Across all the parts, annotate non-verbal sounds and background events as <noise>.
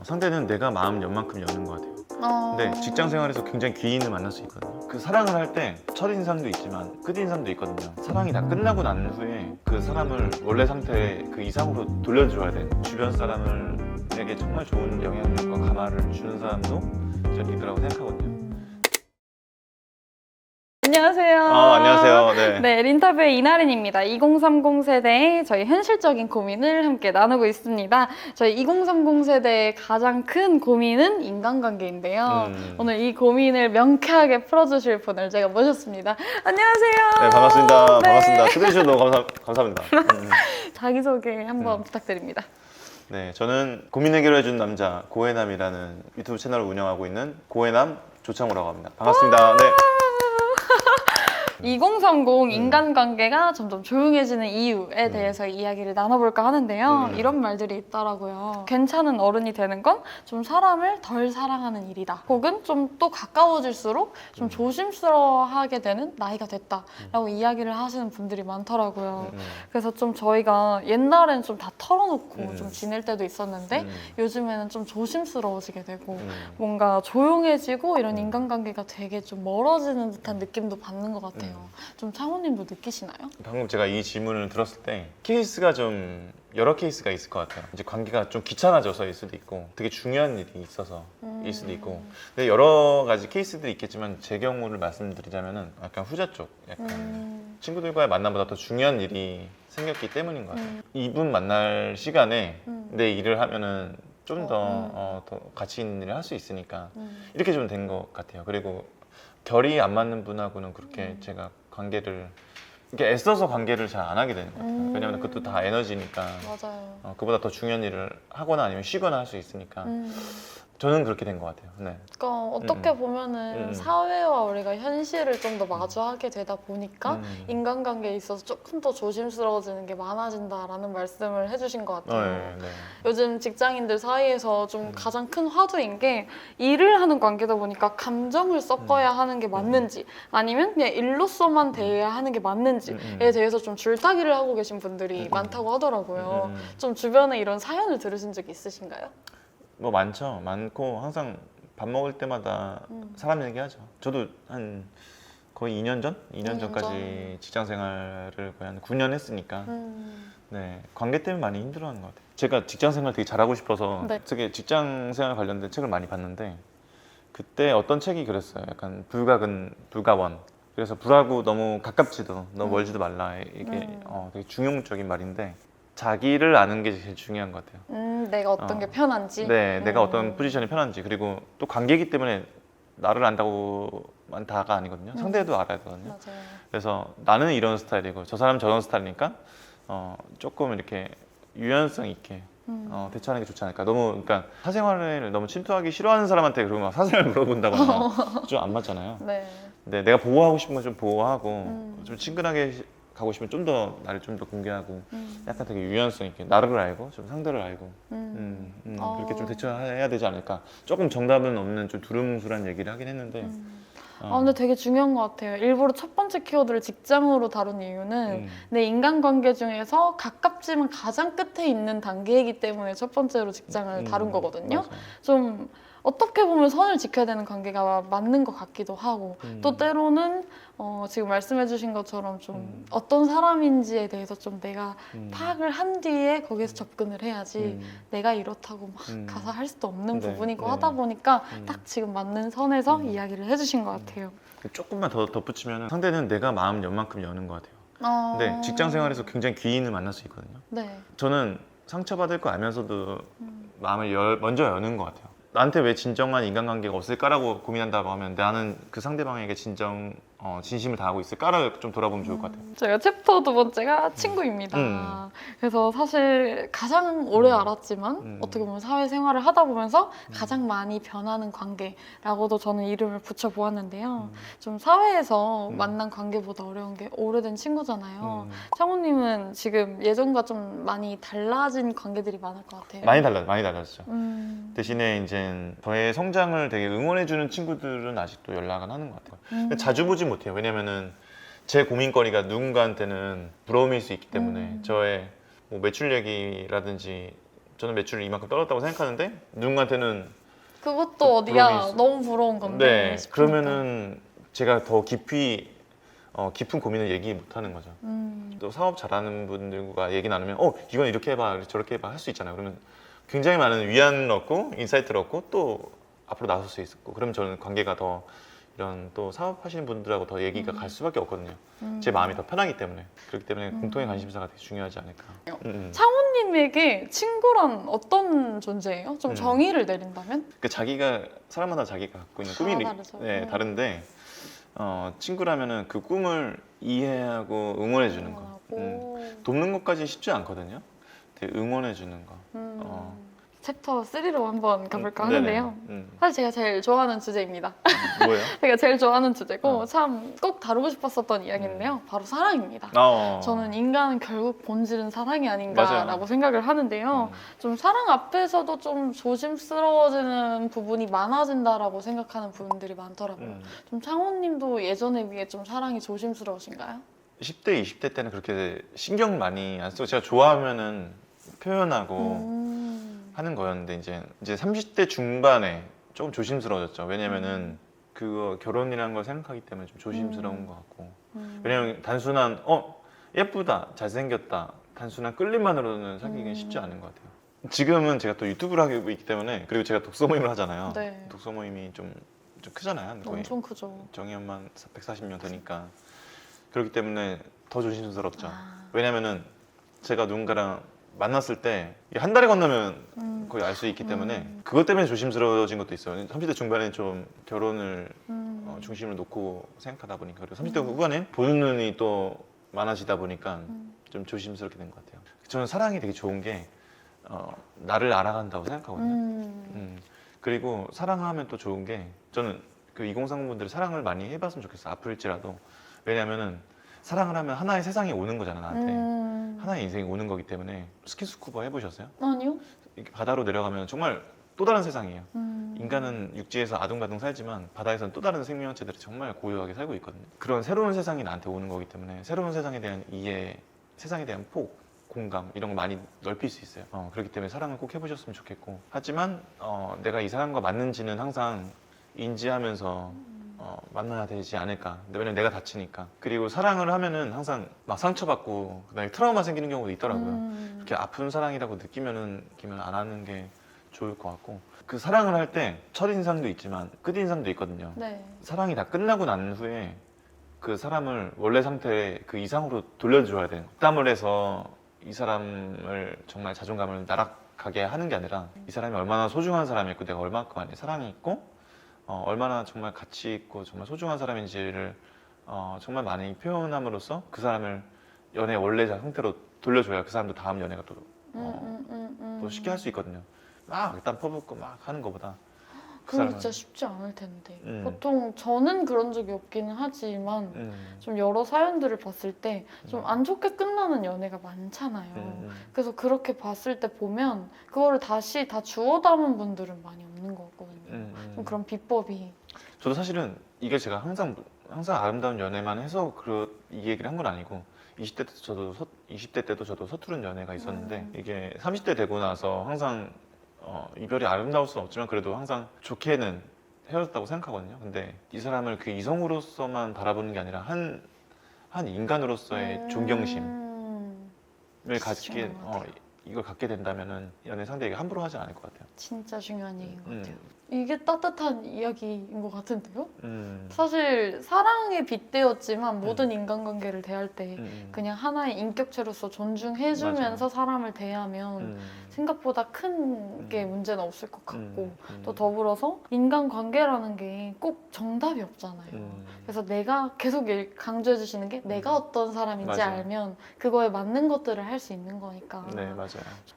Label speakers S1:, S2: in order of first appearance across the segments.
S1: 어, 상대는 내가 마음 연 만큼 여는 것 같아요.
S2: 어...
S1: 근데 직장 생활에서 굉장히 귀인을 만날 수 있거든요. 그 사랑을 할 때 첫인상도 있지만 끝인상도 있거든요. 사랑이 다 끝나고 난 후에 그 사람을 원래 상태 그 이상으로 돌려줘야 돼. 주변 사람을 에게 정말 좋은 영향력과 감화를 주는 사람도 제 리더라고 생각하거든요.
S2: 안녕하세요.
S1: 아, 안녕하세요. 네.
S2: 네, 린터뷰의 이나린입니다. 2030 세대의 저희 현실적인 고민을 함께 나누고 있습니다. 저희 2030 세대의 가장 큰 고민은 인간관계인데요.
S1: 음.
S2: 오늘 이 고민을 명쾌하게 풀어주실 분을 제가 모셨습니다. 안녕하세요.
S1: 네, 반갑습니다.
S2: 네.
S1: 반갑습니다. 초대해 주셔서 너무 감사, 감사합니다. <laughs> 음.
S2: 자기소개 한번
S1: 음.
S2: 부탁드립니다.
S1: 네, 저는 고민 해결해 준 남자 고해남이라는 유튜브 채널을 운영하고 있는 고해남 조창우라고 합니다. 반갑습니다. 네.
S2: 2030 인간관계가 점점 조용해지는 이유에
S1: 음.
S2: 대해서 이야기를 나눠볼까 하는데요.
S1: 음.
S2: 이런 말들이 있더라고요. 괜찮은 어른이 되는 건 좀 사람을 덜 사랑하는 일이다. 혹은 좀 또 가까워질수록 좀
S1: 음.
S2: 조심스러워하게 되는 나이가 됐다라고 이야기를 하시는 분들이 많더라고요.
S1: 음,
S2: 그래서 좀 저희가 옛날엔 좀 다 털어놓고
S1: 음.
S2: 좀 지낼 때도 있었는데
S1: 음,
S2: 요즘에는 좀 조심스러워지게 되고
S1: 음.
S2: 뭔가 조용해지고 이런
S1: 음.
S2: 인간관계가 되게 좀 멀어지는 듯한 느낌도 받는 것 같아요.
S1: 음.
S2: 좀 창호님도 느끼시나요?
S1: 방금 제가 이 질문을 들었을 때 케이스가 좀 여러 케이스가 있을 것 같아요. 이제 관계가 좀 귀찮아져서일 수도 있고 되게 중요한 일이 있어서 일 수도 있고 근데 여러 가지 케이스들이 있겠지만 제 경우를 말씀드리자면은 약간 후자 쪽 약간
S2: 음.
S1: 친구들과의 만남보다 더 중요한 일이 생겼기 때문인 것 같아요.
S2: 음.
S1: 이분 만날 시간에
S2: 음.
S1: 내 일을 하면은 좀더
S2: 어, 음.
S1: 어, 더 가치 있는 일을 할 수 있으니까
S2: 음.
S1: 이렇게 좀 된 것 같아요. 그리고 결이 안 맞는 분하고는 그렇게
S2: 음.
S1: 제가 관계를 이렇게 애써서 관계를 잘 안 하게 되는 것 같아요.
S2: 음.
S1: 왜냐면 그것도 다 에너지니까
S2: 맞아요.
S1: 어, 그보다 더 중요한 일을 하거나 아니면 쉬거나 할 수 있으니까
S2: 음.
S1: 저는 그렇게 된 것 같아요. 네.
S2: 그러니까 어떻게
S1: 음.
S2: 보면은
S1: 음.
S2: 사회와 우리가 현실을 좀 더 마주하게 되다 보니까
S1: 음.
S2: 인간관계에 있어서 조금 더 조심스러워지는 게 많아진다라는 말씀을 해주신 것
S1: 어,
S2: 같아요.
S1: 네, 네.
S2: 요즘 직장인들 사이에서 좀
S1: 음.
S2: 가장 큰 화두인 게 일을 하는 관계다 보니까 감정을 섞어야 하는 게 맞는지 아니면 그냥 일로서만 대해야 하는 게 맞는지에
S1: 음, 음.
S2: 대해서 좀 줄타기를 하고 계신 분들이
S1: 음.
S2: 많다고 하더라고요.
S1: 음, 음.
S2: 좀 주변에 이런 사연을 들으신 적 있으신가요?
S1: 뭐 많죠. 많고 항상 밥 먹을 때마다
S2: 음.
S1: 사람 얘기하죠. 저도 한 거의 2년 전? 2년
S2: 2년
S1: 전까지 직장 생활을 거의 한 9년 했으니까
S2: 음.
S1: 네 관계 때문에 많이 힘들어하는 것 같아요. 제가 직장 생활 되게 잘하고 싶어서
S2: 네.
S1: 되게 직장 생활 관련된 책을 많이 봤는데 그때 어떤 책이 그랬어요. 약간 불가근 불가원. 그래서 불하고 너무 가깝지도 너무
S2: 음.
S1: 멀지도 말라 이게
S2: 음.
S1: 어, 되게 중용적인 말인데 자기를 아는 게 제일 중요한 것 같아요.
S2: 음, 내가 어떤
S1: 어.
S2: 게 편한지.
S1: 네, 내가
S2: 음.
S1: 어떤 포지션이 편한지 그리고 또 관계이기 때문에 나를 안다고만 다가 아니거든요.
S2: 음.
S1: 상대도 알아야 되거든요.
S2: 맞아요.
S1: 그래서 나는 이런 스타일이고 저 사람은 저런 스타일이니까 어, 조금 이렇게 유연성 있게
S2: 음.
S1: 어, 대처하는 게 좋지 않을까. 너무 그러니까 사생활을 너무 침투하기 싫어하는 사람한테 그러고 막 사생활 <laughs> 물어본다거나 <laughs> 좀 안 맞잖아요.
S2: 네.
S1: 근데 내가 보호하고 싶은 건 좀 보호하고
S2: 음.
S1: 좀 친근하게 시- 가고 싶으면 좀 더 나를 좀 더 공개하고
S2: 음.
S1: 약간 되게 유연성 있게 나를 알고 좀 상대를 알고
S2: 음.
S1: 음, 음,
S2: 어.
S1: 그렇게 좀 대처해야 되지 않을까. 조금 정답은 없는 좀 두루뭉술한 얘기를 하긴 했는데.
S2: 음.
S1: 어,
S2: 아, 근데 되게 중요한 것 같아요. 일부러 첫 번째 키워드를 직장으로 다룬 이유는
S1: 음,
S2: 내 인간관계 중에서 가깝지만 가장 끝에 있는 단계이기 때문에 첫 번째로 직장을
S1: 음,
S2: 다룬 거거든요.
S1: 맞아요.
S2: 좀 어떻게 보면 선을 지켜야 되는 관계가 맞는 것 같기도 하고
S1: 음.
S2: 또 때로는 어, 지금 말씀해주신 것처럼 좀
S1: 음.
S2: 어떤 사람인지에 대해서 좀 내가
S1: 음,
S2: 파악을 한 뒤에 거기에서 접근을 해야지
S1: 음,
S2: 내가 이렇다고 막
S1: 음.
S2: 가서 할 수도 없는
S1: 네,
S2: 부분이고
S1: 네.
S2: 하다 보니까
S1: 음.
S2: 딱 지금 맞는 선에서
S1: 음.
S2: 이야기를 해주신 것 같아요.
S1: 조금만 더 덧붙이면 상대는 내가 마음 연만큼 여는 것 같아요.
S2: 어...
S1: 근데 직장 생활에서 굉장히 귀인을 만날 수 있거든요.
S2: 네.
S1: 저는 상처받을 거 알면서도
S2: 음.
S1: 마음을 열- 먼저 여는 것 같아요. 나한테 왜 진정한 인간관계가 없을까라고 고민한다고 하면 나는 그 상대방에게 진정 어, 진심을 다하고 있을까를 좀 돌아보면 좋을 것 같아요.
S2: 저희가 챕터 두 번째가 친구입니다.
S1: 음.
S2: 그래서 사실 가장 오래
S1: 음.
S2: 알았지만
S1: 음.
S2: 어떻게 보면 사회생활을 하다 보면서
S1: 음.
S2: 가장 많이 변하는 관계라고도 저는 이름을 붙여보았는데요.
S1: 음.
S2: 좀 사회에서
S1: 음.
S2: 만난 관계보다 어려운 게 오래된 친구잖아요.
S1: 음.
S2: 창호님은 지금 예전과 좀 많이 달라진 관계들이 많을 것 같아요.
S1: 많이 달라 많이 달라졌죠.
S2: 음.
S1: 대신에 이제 저의 성장을 되게 응원해주는 친구들은 아직도 연락은 하는 것 같아요.
S2: 음.
S1: 자주 보진 못해요. 왜냐면은 제 고민거리가 누군가한테는 부러움일 수 있기 때문에
S2: 음.
S1: 저의 뭐 매출 얘기라든지 저는 매출이 이만큼 떨어졌다고 생각하는데 누군가한테는
S2: 그것도 어디야
S1: 있어.
S2: 너무 부러운 건데
S1: 네
S2: 싶으니까.
S1: 그러면은 제가 더 깊이 어, 깊은 고민을 얘기 못 하는 거죠.
S2: 음,
S1: 또 사업 잘하는 분들과 얘기 나누면 어 이건 이렇게 해봐 저렇게 해봐 할 수 있잖아요. 그러면 굉장히 많은 위안을 얻고 인사이트를 얻고 또 앞으로 나설 수 있고 그러면 저는 관계가 더 이런 또 사업하시는 분들하고 더 얘기가
S2: 음.
S1: 갈 수밖에 없거든요.
S2: 음.
S1: 제 마음이 더 편하기 때문에 그렇기 때문에
S2: 음.
S1: 공통의 관심사가 되게 중요하지 않을까. 음, 음.
S2: 창호님에게 친구란 어떤 존재예요? 좀
S1: 음.
S2: 정의를 내린다면?
S1: 그 자기가 사람마다 자기가 갖고 있는
S2: 다
S1: 꿈이
S2: 다르죠.
S1: 네,
S2: 음.
S1: 다른데 어, 친구라면은 그 꿈을 이해하고 응원해 주는 거. 음.
S2: 응원하고.
S1: 돕는 것까지 쉽지 않거든요. 되게 응원해 주는 거.
S2: 음.
S1: 어.
S2: 챕터 3로 한번 가볼까
S1: 음,
S2: 하는데요.
S1: 음.
S2: 사실 제가 제일 좋아하는 주제입니다.
S1: 뭐예요? <laughs>
S2: 제가 제일 좋아하는 주제고
S1: 어.
S2: 참꼭 다루고 싶었었던 이야기인데요. 바로 사랑입니다.
S1: 어.
S2: 저는 인간은 결국 본질은 사랑이 아닌가라고
S1: 맞아요.
S2: 생각을 하는데요.
S1: 음.
S2: 좀 사랑 앞에서도 좀 조심스러워지는 부분이 많아진다라고 생각하는 부분들이 많더라고요.
S1: 음.
S2: 좀 창호님도 예전에 비해 좀 사랑이 조심스러우신가요?
S1: 10대, 20대 때는 그렇게 신경 많이 안 쓰고 제가 좋아하면은 표현하고
S2: 음.
S1: 하는 거였는데 이제 이제 30대 중반에 조금 조심스러워졌죠. 왜냐면은 그거 결혼이라는 걸 생각하기 때문에 좀 조심스러운
S2: 음.
S1: 것 같고.
S2: 음.
S1: 왜냐면 단순한 어 예쁘다, 잘생겼다, 단순한 끌림만으로는 사귀기는
S2: 음.
S1: 쉽지 않은 것 같아요. 지금은 제가 또 유튜브를 하고 있기 때문에 그리고 제가 독서 모임을 하잖아요.
S2: 네.
S1: 독서 모임이 좀, 좀 크잖아요. 거의
S2: 엄청 크죠.
S1: 정의연만 140명 되니까 그렇기 때문에 더 조심스럽죠.
S2: 아.
S1: 왜냐면은 제가 누군가랑 만났을 때 한 달에 건너면
S2: 음.
S1: 거의 알 수 있기 때문에
S2: 음.
S1: 그것 때문에 조심스러워진 것도 있어요. 30대 중반에 좀 결혼을
S2: 음.
S1: 어, 중심을 놓고 생각하다 보니까 그리고 30대
S2: 음.
S1: 후반에 보는 눈이 또 많아지다 보니까
S2: 음.
S1: 좀 조심스럽게 된 것 같아요. 저는 사랑이 되게 좋은 게 어, 나를 알아간다고 생각하거든요.
S2: 음.
S1: 음, 그리고 사랑하면 또 좋은 게 저는 그 2030분들이 사랑을 많이 해봤으면 좋겠어 아플지라도 왜냐면은 사랑을 하면 하나의 세상이 오는 거잖아 나한테
S2: 음.
S1: 하나의 인생이 오는 거기 때문에 스킨스쿠버 해보셨어요?
S2: 아니요.
S1: 이렇게 바다로 내려가면 정말 또 다른 세상이에요
S2: 음.
S1: 인간은 육지에서 아둥바둥 살지만 바다에서는 또 다른 생명체들이 정말 고요하게 살고 있거든요 그런 새로운 세상이 나한테 오는 거기 때문에 새로운 세상에 대한 이해 세상에 대한 폭 공감 이런 걸 많이 넓힐 수 있어요 어, 그렇기 때문에 사랑을 꼭 해보셨으면 좋겠고 하지만 어, 내가 이 사람과 맞는지는 항상 인지하면서 어, 만나야 되지 않을까. 왜냐면 내가 다치니까. 그리고 사랑을 하면은 항상 막 상처받고 그다음에 트라우마 생기는 경우도 있더라고요.
S2: 음.
S1: 이렇게 아픈 사랑이라고 느끼면은 느끼면 안 하는 게 좋을 것 같고. 그 사랑을 할 때 첫인상도 있지만 끝인상도 있거든요.
S2: 네.
S1: 사랑이 다 끝나고 난 후에 그 사람을 원래 상태 그 이상으로 돌려줘야 돼요. 땀을 해서 이 사람을 정말 자존감을 나락하게 하는 게 아니라 이 사람이 얼마나 소중한 사람이었고 내가 얼마큼 많이 사랑했고 어, 얼마나 정말 가치 있고 정말 소중한 사람인지를 어, 정말 많이 표현함으로써 그 사람을 연애 원래 상태로 돌려줘야 그 사람도 다음 연애가 또, 어,
S2: 음, 음, 음,
S1: 또
S2: 음.
S1: 쉽게 할 수 있거든요 막 일단 퍼붓고 막 하는 것보다 그
S2: 그건
S1: 사람은-
S2: 진짜 쉽지 않을 텐데.
S1: 음.
S2: 보통 저는 그런 적이 없기는 하지만
S1: 음,
S2: 좀 여러 사연들을 봤을 때 좀
S1: 음.
S2: 안 좋게 끝나는 연애가 많잖아요.
S1: 음, 음.
S2: 그래서 그렇게 봤을 때 보면 그거를 다시 다 주워 담은 분들은 많이 없는 것 같거든요.
S1: 음, 음.
S2: 좀 그런 비법이
S1: 저도 사실은 이게 제가 항상 항상 아름다운 연애만 해서 그 이 얘기를 한 건 아니고 20대 때도 저도 서, 20대 때도 저도 서투른 연애가 있었는데
S2: 음.
S1: 이게 30대 되고 나서 항상 어, 이별이 아름다울 수는 없지만 그래도 항상 좋게는 헤어졌다고 생각하거든요. 근데 이 사람을 그 이성으로서만 바라보는 게 아니라 한, 한 인간으로서의
S2: 음.
S1: 존경심을
S2: 중요한 것
S1: 어,
S2: 같아요.
S1: 이걸 갖게 된다면은 연애 상대에게 함부로 하지 않을 것 같아요.
S2: 진짜 중요한 얘기인 것
S1: 음.
S2: 같아요. 이게 따뜻한 이야기인 것 같은데요?
S1: 음.
S2: 사실 사랑에 빗대었지만 모든 인간관계를 대할 때
S1: 음.
S2: 그냥 하나의 인격체로서 존중해주면서
S1: 맞아요.
S2: 사람을 대하면
S1: 음.
S2: 생각보다 큰게
S1: 음.
S2: 문제는 없을 것 같고
S1: 음. 음.
S2: 또 더불어서 인간관계라는 게 꼭 정답이 없잖아요.
S1: 음.
S2: 그래서 내가 계속 일- 강조해 주시는 게 내가
S1: 음.
S2: 어떤 사람인지
S1: 맞아요.
S2: 알면 그거에 맞는 것들을 할 수 있는 거니까
S1: 네 맞아요.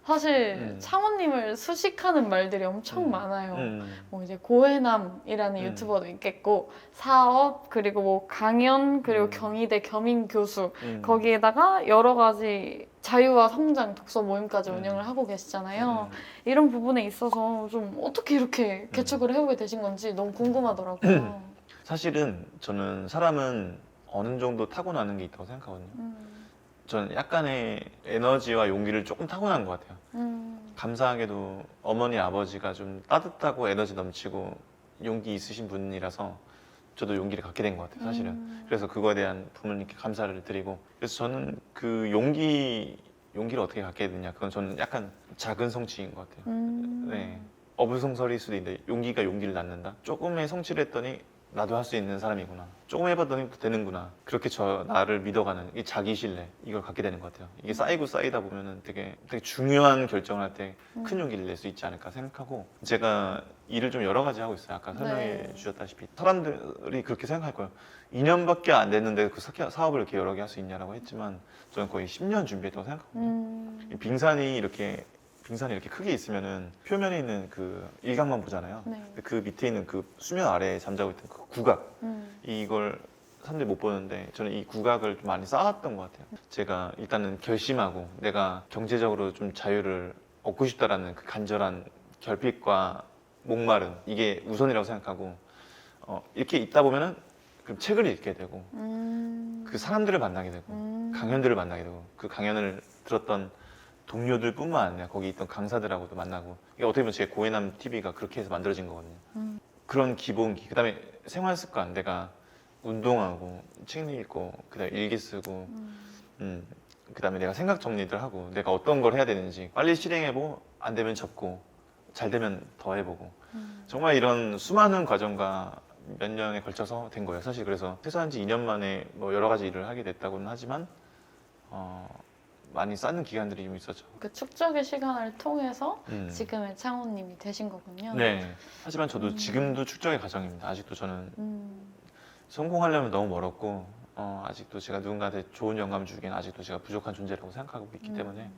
S2: 사실
S1: 음.
S2: 창원님을 수식하는 말들이 엄청
S1: 음.
S2: 많아요.
S1: 음.
S2: 뭐 이제 고해남이라는
S1: 음.
S2: 유튜버도 있겠고 사업 그리고 뭐 강연 그리고
S1: 음.
S2: 경희대 겸임 교수
S1: 음.
S2: 거기에다가 여러 가지 자유와 성장 독서 모임까지
S1: 음.
S2: 운영을 하고 계시잖아요.
S1: 음.
S2: 이런 부분에 있어서 좀 어떻게 이렇게 개척을 해오게 되신 건지 너무 궁금하더라고요. <clears throat>
S1: 사실은 저는 사람은 어느 정도 타고나는 게 있다고 생각하거든요.
S2: 음,
S1: 저는 약간의 에너지와 용기를 조금 타고난 것 같아요.
S2: 음,
S1: 감사하게도 어머니 아버지가 좀 따뜻하고 에너지 넘치고 용기 있으신 분이라서 저도 용기를 갖게 된 것 같아요 사실은
S2: 음.
S1: 그래서 그거에 대한 부모님께 감사를 드리고 그래서 저는 그 용기 용기를 어떻게 갖게 됐냐 그건 저는 약간 작은 성취인 것 같아요
S2: 음.
S1: 네 어불성설일 수도 있는데 용기가 용기를 낳는다 조금의 성취를 했더니 나도 할 수 있는 사람이구나. 조금 해봤더니 되는구나. 그렇게 저 나를 믿어가는 이 자기 신뢰 이걸 갖게 되는 것 같아요. 이게 쌓이고 쌓이다 보면은 되게 되게 중요한 결정을 할 때큰
S2: 음.
S1: 용기를 낼 수 있지 않을까 생각하고 제가 일을 좀 여러 가지 하고 있어요. 아까 설명해
S2: 네.
S1: 주셨다시피. 사람들이 그렇게 생각할 거예요. 2년밖에 안 됐는데 그 사- 사업을 이렇게 여러 개 할 수 있냐라고 했지만 저는 거의 10년 준비했다고 생각하거든요
S2: 음.
S1: 이 빙산이 이렇게 빙산이 이렇게 크게 있으면은 표면에 있는 그 일각만 보잖아요.
S2: 네.
S1: 근데 그 밑에 있는 그 수면 아래에 잠자고 있던 그 구각
S2: 음.
S1: 이걸 사람들이 못 보는데 저는 이 구각을 좀 많이 쌓았던 것 같아요. 제가 일단은 결심하고 내가 경제적으로 좀 자유를 얻고 싶다라는 그 간절한 결핍과 목마름 이게 우선이라고 생각하고 어, 이렇게 있다 보면은 그 책을 읽게 되고
S2: 음.
S1: 그 사람들을 만나게 되고
S2: 음.
S1: 강연들을 만나게 되고 그 강연을 들었던 동료들뿐만 아니라 거기 있던 강사들하고도 만나고 이게 어떻게 보면 제 고해남 TV가 그렇게 해서 만들어진 거거든요.
S2: 음.
S1: 그런 기본기 그다음에 생활 습관 내가 운동하고 책 읽고 그다음에 일기 쓰고
S2: 음.
S1: 음 그다음에 내가 생각 정리들 하고 내가 어떤 걸 해야 되는지 빨리 실행해보고 안 되면 접고 잘 되면 더 해보고
S2: 음.
S1: 정말 이런 수많은 과정과 몇 년에 걸쳐서 된 거예요. 사실 그래서 퇴사한 지 2년 만에 뭐 여러 가지 일을 하게 됐다고는 하지만 어, 많이 쌓는 기간들이 좀 있었죠.
S2: 그 축적의 시간을 통해서
S1: 음.
S2: 지금의 창호님이 되신 거군요.
S1: 네. 하지만 저도
S2: 음.
S1: 지금도 축적의 과정입니다. 아직도 저는
S2: 음.
S1: 성공하려면 너무 멀었고 어, 아직도 제가 누군가한테 좋은 영감 주기엔 아직도 제가 부족한 존재라고 생각하고 있기
S2: 음.
S1: 때문에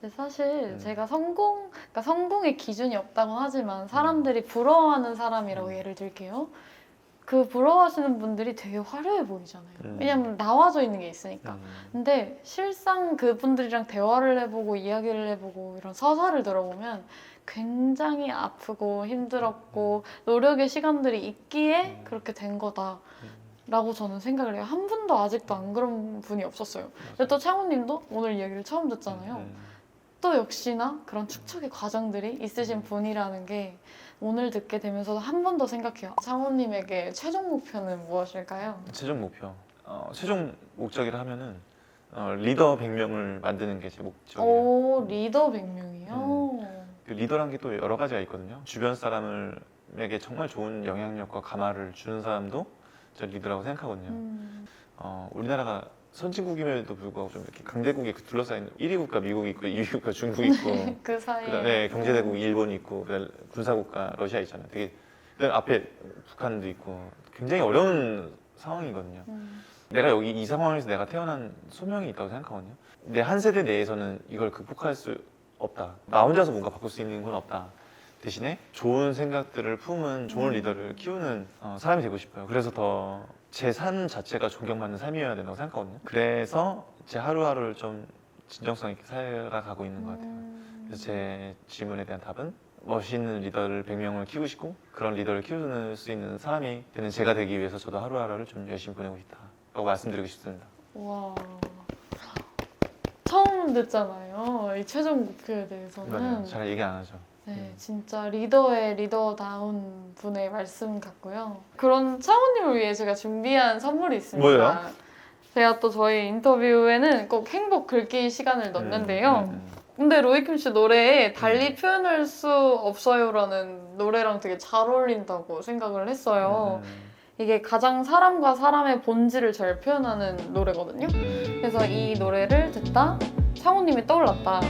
S2: 근데 사실
S1: 음.
S2: 제가 성공, 그러니까 성공의 기준이 없다고 하지만 사람들이 부러워하는 사람이라고
S1: 음.
S2: 예를 들게요. 그 부러워하시는 분들이 되게 화려해 보이잖아요.
S1: 음.
S2: 왜냐면 나와져 있는 게 있으니까.
S1: 음,
S2: 근데 실상 그분들이랑 대화를 해보고 이야기를 해보고 이런 서사를 들어보면 굉장히 아프고 힘들었고 노력의 시간들이 있기에
S1: 음.
S2: 그렇게 된 거다.
S1: 음,
S2: 라고 저는 생각을 해요. 한 분도 아직도 안 그런 분이 없었어요. 근데 또 창호님도 오늘 이야기를 처음 듣잖아요.
S1: 음,
S2: 또 역시나 그런 축적의 과정들이 있으신 분이라는 게 오늘 듣게 되면서도 한 번 더 생각해요. 창호님에게 최종 목표는 무엇일까요?
S1: 최종 목표. 어, 최종 목적이라 하면은 어, 리더 100명을 만드는 게 제 목적이에요.
S2: 오 리더 100명이요.
S1: 그 리더란 게 또 여러 가지가 있거든요. 주변 사람에게 정말 좋은 영향력과 감화를 주는 사람도 저 리더라고 생각하거든요.
S2: 음.
S1: 어, 우리나라가 선진국임에도 불구하고 좀 이렇게 강대국에 둘러싸인 1위 국가 미국이 있고 2위 국가 중국이 있고 <laughs>
S2: 그 사이에
S1: 그다음에 경제대국 일본이 있고 그다음에 군사국가 러시아 있잖아요. 되게 그다음에 앞에 북한도 있고 굉장히 어려운 상황이거든요.
S2: 음.
S1: 내가 여기 이 상황에서 내가 태어난 소명이 있다고 생각하거든요. 내 한 세대 내에서는 이걸 극복할 수 없다. 나 혼자서 뭔가 바꿀 수 있는 건 없다. 대신에 좋은 생각들을 품은 좋은
S2: 음.
S1: 리더를 키우는 어, 사람이 되고 싶어요. 그래서 더 제 삶 자체가 존경받는 삶이어야 된다고 생각하거든요. 그래서 제 하루하루를 좀 진정성 있게 살아가고 있는 것 같아요.
S2: 음.
S1: 그래서 제 질문에 대한 답은 멋있는 리더를 100명을 키우고 싶고 그런 리더를 키울 수 있는 사람이 되는 제가 되기 위해서 저도 하루하루를 좀 열심히 보내고 싶다라고 말씀드리고 싶습니다.
S2: 와 처음 듣잖아요. 이 최종 목표에 대해서는
S1: 맞아요. 잘 얘기 안 하죠.
S2: 네, 진짜 리더의 리더다운 분의 말씀 같고요. 그런 창호님을 위해 제가 준비한 선물이 있습니다.
S1: 뭐예요?
S2: 제가 또 저희 인터뷰에는 꼭 행복 글귀 시간을 넣는데요.
S1: 음, 음,
S2: 근데 로이킴 씨 노래에 달리 표현할 수 없어요라는 노래랑 되게 잘 어울린다고 생각을 했어요.
S1: 음,
S2: 이게 가장 사람과 사람의 본질을 잘 표현하는 노래거든요.
S1: 음.
S2: 그래서 이 노래를 듣다 창호님이 떠올랐다.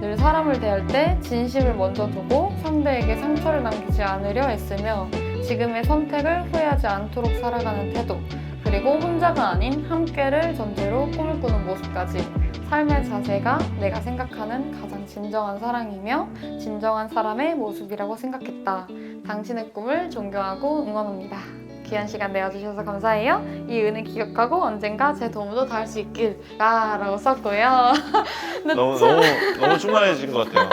S2: 늘 사람을 대할 때 진심을 먼저 두고 상대에게 상처를 남기지 않으려 애쓰며 지금의 선택을 후회하지 않도록 살아가는 태도 그리고 혼자가 아닌 함께를 전제로 꿈을 꾸는 모습까지 삶의 자세가 내가 생각하는 가장 진정한 사랑이며 진정한 사람의 모습이라고 생각했다. 당신의 꿈을 존경하고 응원합니다. 귀한 시간 내어주셔서 감사해요. 이 은혜 기억하고 언젠가 제 도움도 다 할 수 있길라 라고 썼고요. <laughs> 근데
S1: 너무 너무 너무 충만해진 것 같아요.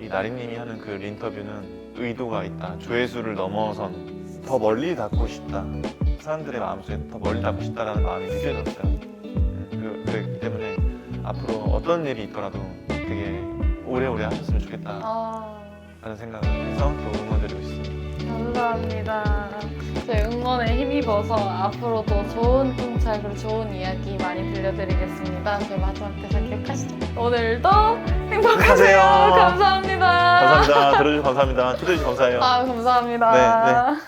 S1: 이 나리님이 하는 그 인터뷰는 의도가 있다. 조회수를 넘어선 더 멀리 닿고 싶다. 사람들의 마음속에 더 멀리 닿고 싶다라는 마음이 느껴졌어요. 음, 그, 그렇기 때문에 앞으로 어떤 일이 있더라도 되게 오래오래 하셨으면 좋겠다라는
S2: 아,
S1: 생각을 해서 또 응원드리고 있습니다.
S2: 감사합니다. 저희 응원에 힘입어서 앞으로도 좋은 통찰 그리고 좋은 이야기 많이 들려드리겠습니다. 저희 마지막 대사 기억하시죠? 오늘도 행복하세요.
S1: 행복하세요.
S2: 감사합니다.
S1: 감사합니다. 들어주셔서 감사합니다. 초대해주셔서 감사해요.
S2: 아, 감사합니다.
S1: 네,